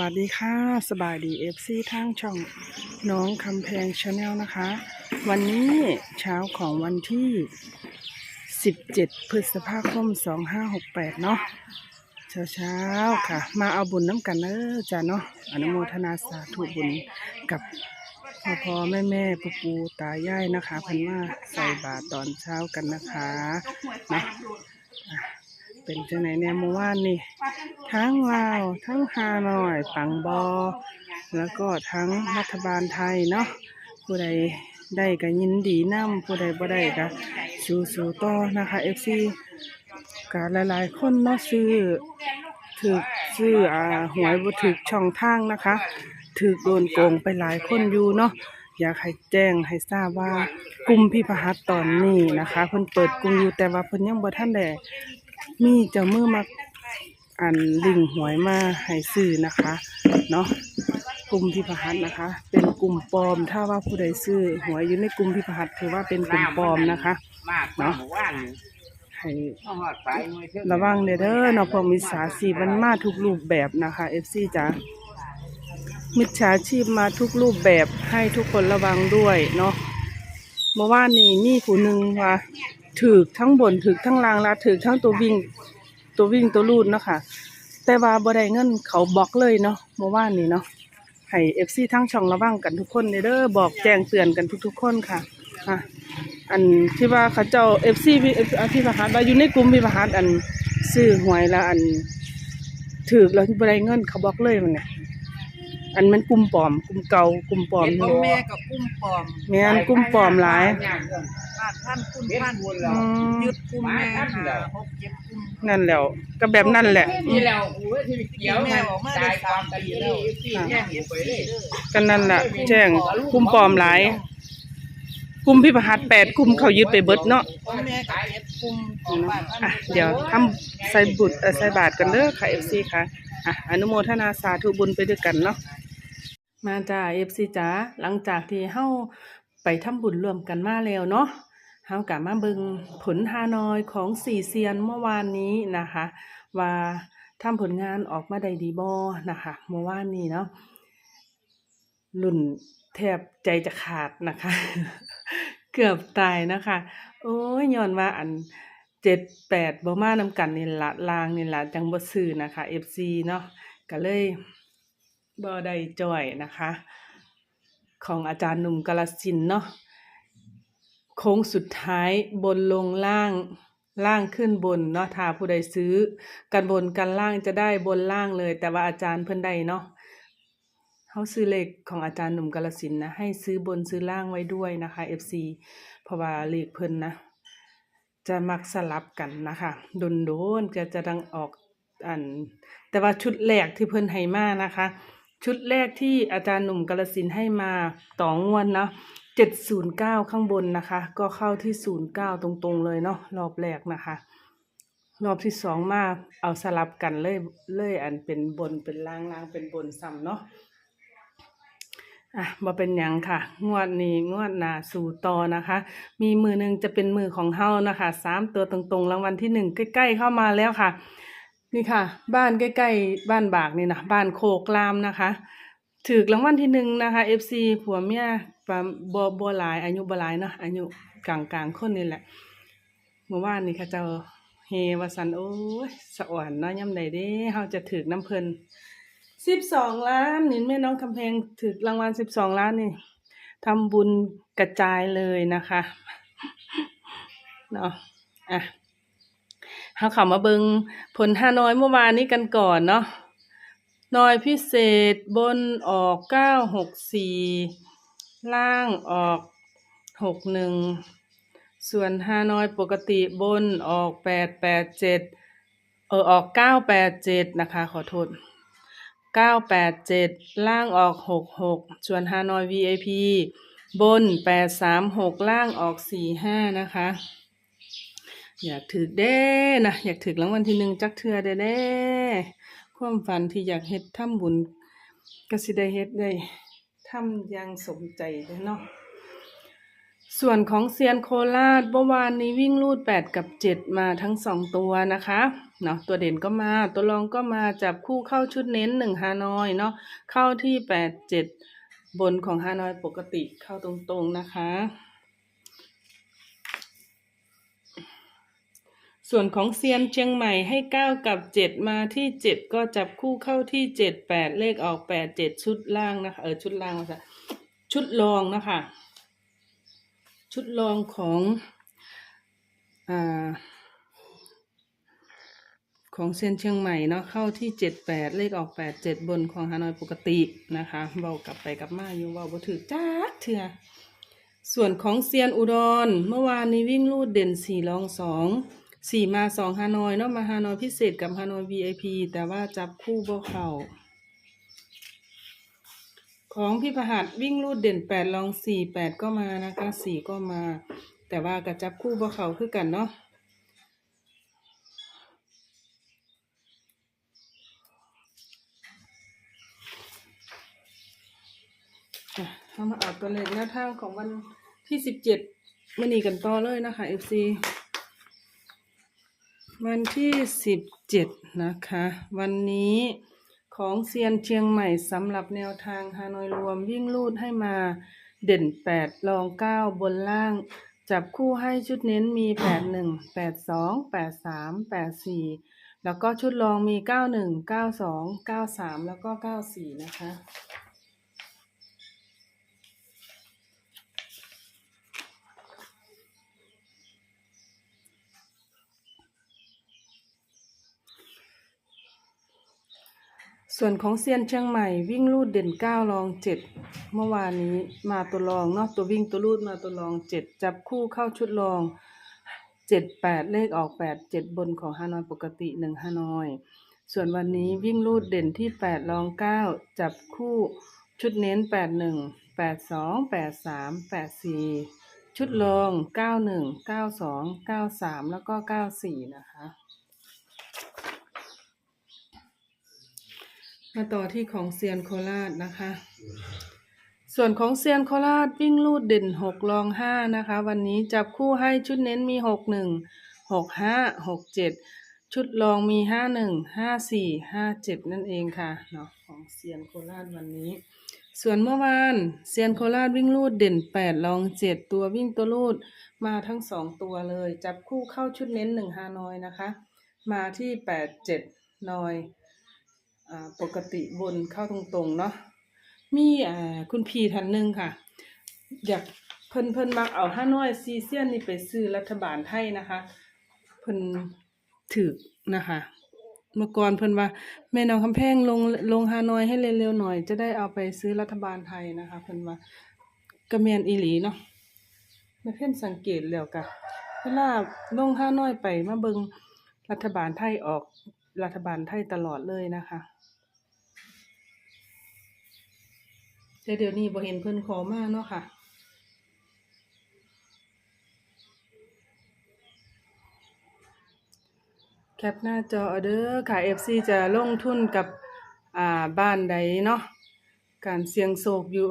วัสดีค่ะ สบายดีเอฟซีทางช่องน้องคำแพงชาแนลนะคะ วันนี้เช้าของวันที่ 17 พฤษภาคม 2568 เนาะเช้าเช้าๆค่ะ มาเอาบุญน้ำกันเนอะจ้ะเนาะอนุโมทนาสาธุบุญกับพ่อพ่อแม่แม่ปูปูตายายนะคะพันว่าใส่บาตรตอนเช้ากันนะคะนะ เป็นจังไหนเนี่ยเมื่อวานนี่ทั้งลาวทั้งฮานอยปังบอ แล้วก็ทั้งรัฐบาลไทยเนาะผู้ใดได้ก็ยินดีนำผู้ใดบ่ได้ก็สู้สู้ต่อนะคะเอฟซีก็หลายๆ คนเนาะซื้อถือซื้ออ่าหวยบ่ถึกช่องทางนะคะถือโดนโกงไปหลายคนอยู่เนาะอยากให้แจ้งให้ทราบว่ากลุ่มพิพหัสตอนนี้นะคะเพิ่นเปิดกลุ่มอยู่แต่ว่าเพิ่นยังบ่ทันได้ มีเจ้ามือมาอันลิงหวยมาให้ซื้อนะคะเนาะกลุ่มพิพหัสนะคะ เป็นกลุ่มปลอม ถ้าว่าผู้ใดซื้อหวยอยู่ในกลุ่มพิพหัสถือว่าเป็นกลุ่มปลอมนะคะเนาะให้ระวังเด้อเนาะเพอมิจฉาชีพมันมาทุกรูปแบบนะคะ FC จ๋ามิจฉาชีพมาทุกรูปแบบให้ทุกคนระวังด้วยเนาะเมื่อวานนี้มีผู้หนึ่งว่า ถือทั้งบนถือทั้งล่างและถือทั้งตัววิ่งตัววิ่งตัวลูดเนาะค่ะ แต่ว่าบ่ได้เงินเขาบล็อกเลยเนาะเมื่อวานนี้เนาะให้ FC ทั้งช่องระวังกันทุกคนเด้อบอกแจ้งเตือนกันทุก ๆ คนค่ะอะอันที่ว่าเขาเจ้า FC พี่พี่ประหารว่าอยู่ในกลุ่มพี่ประหารอันซื้อหวยแล้วอันถือแล้วบ่ได้เงินเขาบล็อกเลยมันเนี่ย อันมันกลุ่มปลอม กลุ่มเก่ากลุ่มปลอมเห็นเนาะพ่อแม่กับกุ้มปลอมแม่นกลุ่มปลอมหลาย บ้านท่านกุ้มท่านอืม ยึดกุ้มแม่หาหกเจ็ดกุ้มนั่นแหล้วก็แบบนั่นแหละนี่แล้วกูว่าที่เกี่ยวมันตายความตายแล้วที่แย่งกูไปเลยก็นั่นแหละแจ้งกลุ่มปลอมหลายกลุ่มพี่ประหัสแปดกลุ่มเขายึดไปเบิดเนาะพ่อแม่กับเจ็ดกุ้มของบ้านท่านอะเดี๋ยวทำใส่บุตรเอ่อใส่บาตรกันเด้อค่ะ FC ค่ะอะอนุโมทนาสาธุบุญไปด้วยกันเนาะ มาจ้า FC จ้าหลังจากที่เฮาไปทำบุญรวมกันมาแล้วเนาะเฮากลับมาเบิงผลฮานอยของสี่เซียนเมื่อวานนี้นะคะ ว่าทำผลงานออกมาได้ดีบ่นะคะเมื่อวานนี้เนาะลุ่นแทบใจจะขาดนะคะ เกือบตายนะคะ โอ้ยย้อนว่าอันเจ็ดแปดบ่มานำกันนี่ละลางนี่ละจังบ่ซื้อนะคะ FC เนาะก็เลย บ่ไดจ่อยนะคะ ของอาจารย์หนุ่มกาลสินเนาะโค้งสุดท้ายบนลงล่างล่างขึ้นบนเนาะถ้าผู้ใดซื้อ กันบนกันล่างจะได้บนล่างเลย แต่ว่าอาจารย์เพิ่นได้เนาะเขาซื้อเลขของอาจารย์หนุ่มกาลสินนะให้ซื้อบนซื้อล่างไว้ด้วยนะคะ FC เพราะว่าเลขเพิ่นนะ จะมักสลับกันนะคะโดนโดนๆก็จะดังออกอัน แต่ว่าชุดแรกที่เพิ่นให้มานะคะ ชุดแรกที่อาจารย์หนุ่มกาลสินให้มาต่องวดนะเจ็ดศูนย์เก้าข้างบนนะคะ ก็เข้าที่ศูนย์เก้าตรงๆเลยเนาะรอบแรกนะคะ รอบที่สองมาเอาสลับกันเลยเลยอันเป็นบนเป็นล่างล่างเป็นบนซ้ำเนาะอะมาเป็นหยังค่ะ งวดนี้งวดหนาสู่ต่อนะคะ มีมือหนึ่งจะเป็นมือของเฮานะคะสามตัวตรงๆรางวัลที่หนึ่งใกล้ๆเข้ามาแล้วค่ะ นี่ค่ะ บ้านใกล้ๆบ้านบากนี่นะบ้านโคกลามนะคะถือรางวัลที่หนึ่งนะคะ FC ผัวเมียปะบัวบัวหลาย อายุบหลายเนาะอายุกลางๆคนนี่แหละเมื่อวานนี่ค่ะเจ้าเฮวสันโอ้ยสะอ่อนเนาะย่ำใดเด้เฮาจะถือน้ำเพลินสิบสองล้านนี่แม่น้องคำแพงถึกรางวัลสิบสองล้านนี่ทำบุญกระจายเลยนะคะเนาะอะ เขาเขับมาเบิงผลฮานอยเมื่อวานนี้กันก่อนเนาะนอยพิเศษบนออกเก้าหกสี่ล่างออกหกหนึ่งส่วนฮานอยปกติบนออกแปดแปดเจ็ดเออออกเก้าแปดเจ็ดนะคะ ขอโทษเก้าแปดเจ็ดล่างออกหกหกส่วนฮานอย VIP บนแปดสามหกล่างออกสี่ห้านะคะ อยากถือเด้นะอยากถือรางวัลที่หนึ่งจักเทือเด้เด้ความฝันที่อยากเฮ็ดทำบุญก็สิได้เฮ็ดได้ทำอย่างสมใจเด้อเนาะส่วนของเซียนโคราชเมื่อวานนี้วิ่งลูดแปดกับเจ็ดมาทั้งสองตัวนะคะเนาะตัวเด่นก็มาตัวรองก็มาจับคู่เข้าชุดเน้นหนึ่งฮานอยเนาะเข้าที่แปดเจ็ดบนของฮานอยปกติเข้าตรงๆนะคะ ส่วนของเซียนเชียงใหม่ให้เก้ากับเจ็ดมาที่เจ็ดก็จับคู่เข้าที่เจ็ดแปดเลขออกแปดเจ็ดชุดล่างนะคะ เออชุดล่างมาจ้ะชุดรองนะคะ ชุดรองของอ่าของเซียนเชียงใหม่เนาะเข้าที่เจ็ดแปดเลขออกแปดเจ็ดบนของฮานอยปกตินะคะเบากลับไปกลับมาอยู่เบาบ่ถือจ้าเถื่อส่วนของเซียนอุดรเมื่อวานนี้วิ่งลูดเด่นสี่รองสอง สี่มาสองฮานอยเนาะมาฮานอยพิเศษกับฮานอย VIP แต่ว่าจับคู่บ่เข่าของพี่ประหัดวิ่งลูดเด่นแปดรองสี่แปดก็มานะคะสี่ก็มา แต่ว่ากระจับคู่บ่เข่าคือกันเนาะอะเรามาเอาตัวเลขหน้าทางของวันที่สิบเจ็ดมันนีกันต่อเลยนะคะ FC วันที่สิบเจ็ดนะคะ วันนี้ของเซียนเชียงใหม่สำหรับแนวทางฮานอยรวมวิ่งลูดให้มาเด่นแปดรองเก้าบนล่าง จับคู่ให้ชุดเน้นมีแปดหนึ่งแปดสองแปดสามแปดสี่แล้วก็ชุดรองมีเก้าหนึ่งเก้าสองเก้าสามแล้วก็เก้าสี่นะคะ ส่วนของเซียนเชียงใหม่วิ่งลูดเด่นเก้ารองเจ็ดเมื่อวานนี้มาตัวรองเนาะตัววิ่งตัวลูดมาตัวรองเจ็ดจับคู่เข้าชุดรองเจ็ดแปดเลขออกแปดเจ็ดบนของฮานอยปกติหนึ่งฮานอย ส่วนวันนี้วิ่งลูดเด่นที่แปดรองเก้าจับคู่ชุดเน้นแปดหนึ่งแปดสองแปดสามแปดสี่ชุดรองเก้าหนึ่งเก้าสองเก้าสามแล้วก็เก้าสี่นะคะ มาต่อที่ของเซียนโคราชนะคะ ส่วนของเซียนโคราชวิ่งลูดเด่นหกรองห้านะคะ วันนี้จับคู่ให้ชุดเน้นมีหกหนึ่งหกห้าหกเจ็ดชุดรองมีห้าหนึ่งห้าสี่ห้าเจ็ดนั่นเองค่ะเนาะของเซียนโคราชวันนี้ ส่วนเมื่อวานเซียนโคราชวิ่งลูดเด่นแปดรองเจ็ดตัววิ่งตัวลูดมาทั้งสองตัวเลย จับคู่เข้าชุดเน้นหนึ่งฮานอยนะคะ มาที่แปดเจ็ดนอย ปกติบนเข้าตรงๆเนาะมีคุณพีท่านหนึ่งค่ะ อยากเพิ่นเพิ่นมักเอาห้าน้อยซีเซียนนี่ไปซื้อรัฐบาลไทยนะคะ เพิ่นถือนะคะเมื่อก่อนเพิ่นว่าแม่น้องคำแพงลงลงฮานอยให้เร็วๆหน่อย จะได้เอาไปซื้อรัฐบาลไทยนะคะเพิ่นว่ากระเมียนอีหลีเนาะไม่เพิ่นสังเกตแล้วกะเวลาลงฮานอยไปมาเบิงรัฐบาลไทยออกรัฐบาลไทยตลอดเลยนะคะ แต่เดี๋ยวนี้บ่เห็นเพิ่นขอมากเนาะค่ะ แคปหน้าจอเอเด้อค่ะ FC จะลงทุนกับอ่าบ้านใดเนาะการเสี่ยงโชคอยู่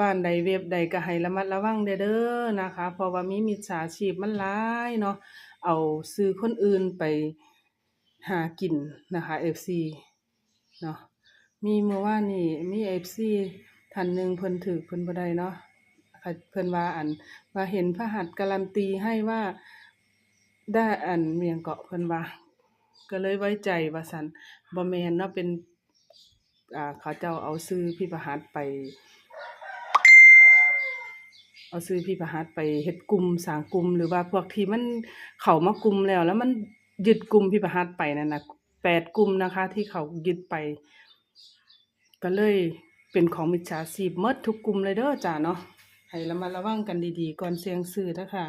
บ้านใดเว็บใดก็ให้ระมัดระวังเด้อนะคะ เพราะว่ามีมิจฉาชีพมันหลายเนาะเอาซื้อคนอื่นไปหากินนะคะ FC เนาะมีเมื่อวานนี่มี FC ท่านหนึ่งเพิ่นถือเพิ่นบ่ได้เนาะเพิ่นว่าอันว่าเห็นพระหัตถ์การันตีให้ว่าได้อันเมียงเกาะเพิ่นว่าก็เลยไว้ใจว่าซั่นบ่แมนเนาะเป็นอ่าเขาเจ้าเอาซื้อพี่ประหัตถ์ไป เอาซื้อพี่ประหัตถ์ไปเฮ็ดกลุ่มสางกลุ่มหรือว่าพวกที่มันเข้ามากลุ่มแล้ว แล้วมันยึดกลุ่มพี่ประหัตถ์ไปนั่นน่ะแปดกลุ่มนะคะ ที่เขายึดไป ก็เลย เป็นของมิจฉาชีพหมดทุกกลุ่มเลยเด้อจ้าเนาะให้ระมัดระวังกันดีๆ ก่อนเสียงซื้อเด้อค่ะ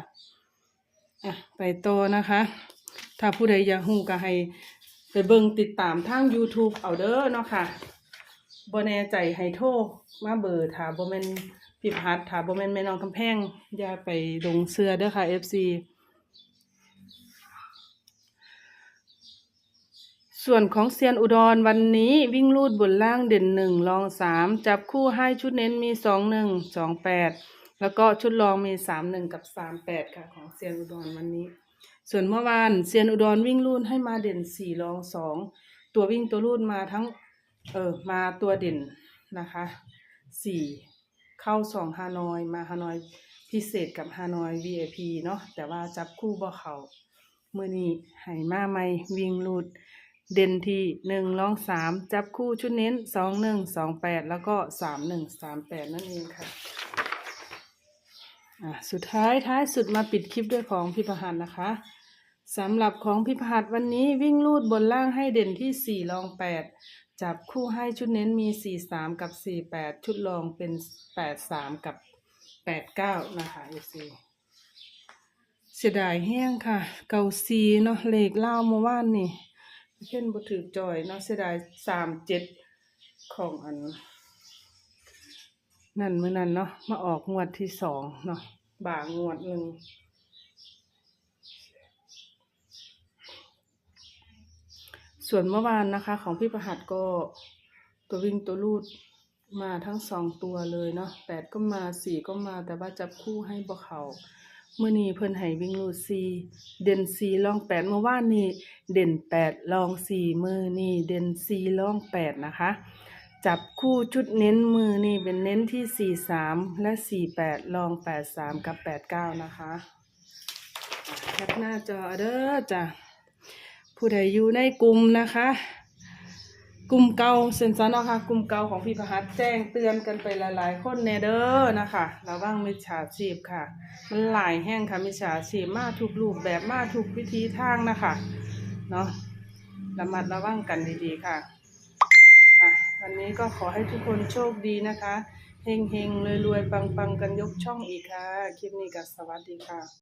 อะไปต่อนะคะ ถ้าผู้ใดอยากฮู้ก็ให้ไปเบิ่งติดตามทาง YouTube เอาเด้อเนาะค่ะบ่แน่ใจให้โทรมาเบอร์ถาบ่แม่นพิพัฒน์ถาบ่แม่นแม่น้องคำแพงอย่าไปลงเสื้อเด้อค่ะ FC ส่วนของเซียนอุดรวันนี้วิ่งลูดบนล่างเด่นหนึ่งรองสามจับคู่ให้ชุดเน้นมีสองหนึ่งสองแปดแล้วก็ชุดรองมีสามหนึ่งกับสามแปดค่ะของเซียนอุดรวันนี้ ส่วนเมื่อวานเซียนอุดรวิ่งลู่นให้มาเด่นสี่รองสองตัววิ่งตัวลู่นมาทั้งเออมาตัวเด่นนะคะสี่เข้าสองฮานอยมาฮานอยพิเศษกับฮานอย VIP เนาะแต่ว่าจับคู่บ่เขาเมื่อนี้ให้มาไม่วิ่งลูด เด่นที่หนึ่งรองสามจับคู่ชุดเน้นสองหนึ่งสองแปดแล้วก็สามหนึ่งสามแปดนั่นเองค่ะอะสุดท้ายท้ายสุดมาปิดคลิปด้วยของพิพหัสนะคะสำหรับของพิพหัสวันนี้วิ่งลูดบนล่างให้เด่นที่สี่รองแปดจับคู่ให้ชุดเน้นมีสี่สามกับสี่แปดชุดรองเป็นแปดสามกับแปดเก้านะคะเอซีเสียดายแห้งค่ะ เกาซีเนาะเลขเล่าเมื่อวานนี่ เช่นบุถือจอยเนาะเสียดายสามเจ็ดของอัน นั่นเมื่อนั้นเนาะมาออกงวดที่สองเนาะบ่างวดหนึ่งส่วนเมื่อวานนะคะ ของพี่ประหัดก็ตัววิ่งตัวลูดมาทั้งสองตัวเลยเนาะแปดก็มาสี่ก็มาแต่ว่าจับคู่ให้บ่เขา มื่อนี้เพิ่นให้วิ่งลูดสี่เด่นสี่ลองแปดเมื่อวานนี้เด่นแปดลองสี่มือนี่เด่นสี่ลองแปดนะคะ จับคู่ชุดเน้นมือนี่เป็นเน้นที่43และ48ลอง83กับ89นะคะอะแคปหน้าจอเด้อจ้ะผู้ใดอยู่ในกลุ่มนะคะ กลุ่มเก่าเซนซันเนาะค่ะกลุ่มเก่าของพี่ประหัสแจ้งเตือนกันไปหลาย ๆ คนแน่เด้อนะคะระวังมิจฉาชีพค่ะ มันหลายแห้งค่ะมิจฉาชีพมาทุกรูปแบบมาทุกวิธีทางนะคะเนาะระมัดระวังกันดีๆค่ะค่ะ วันนี้ก็ขอให้ทุกคนโชคดีนะคะเฮงเฮงรวยรวยๆปังปังๆกันยกช่องอีกค่ะ คลิปนี้ก็สวัสดีค่ะ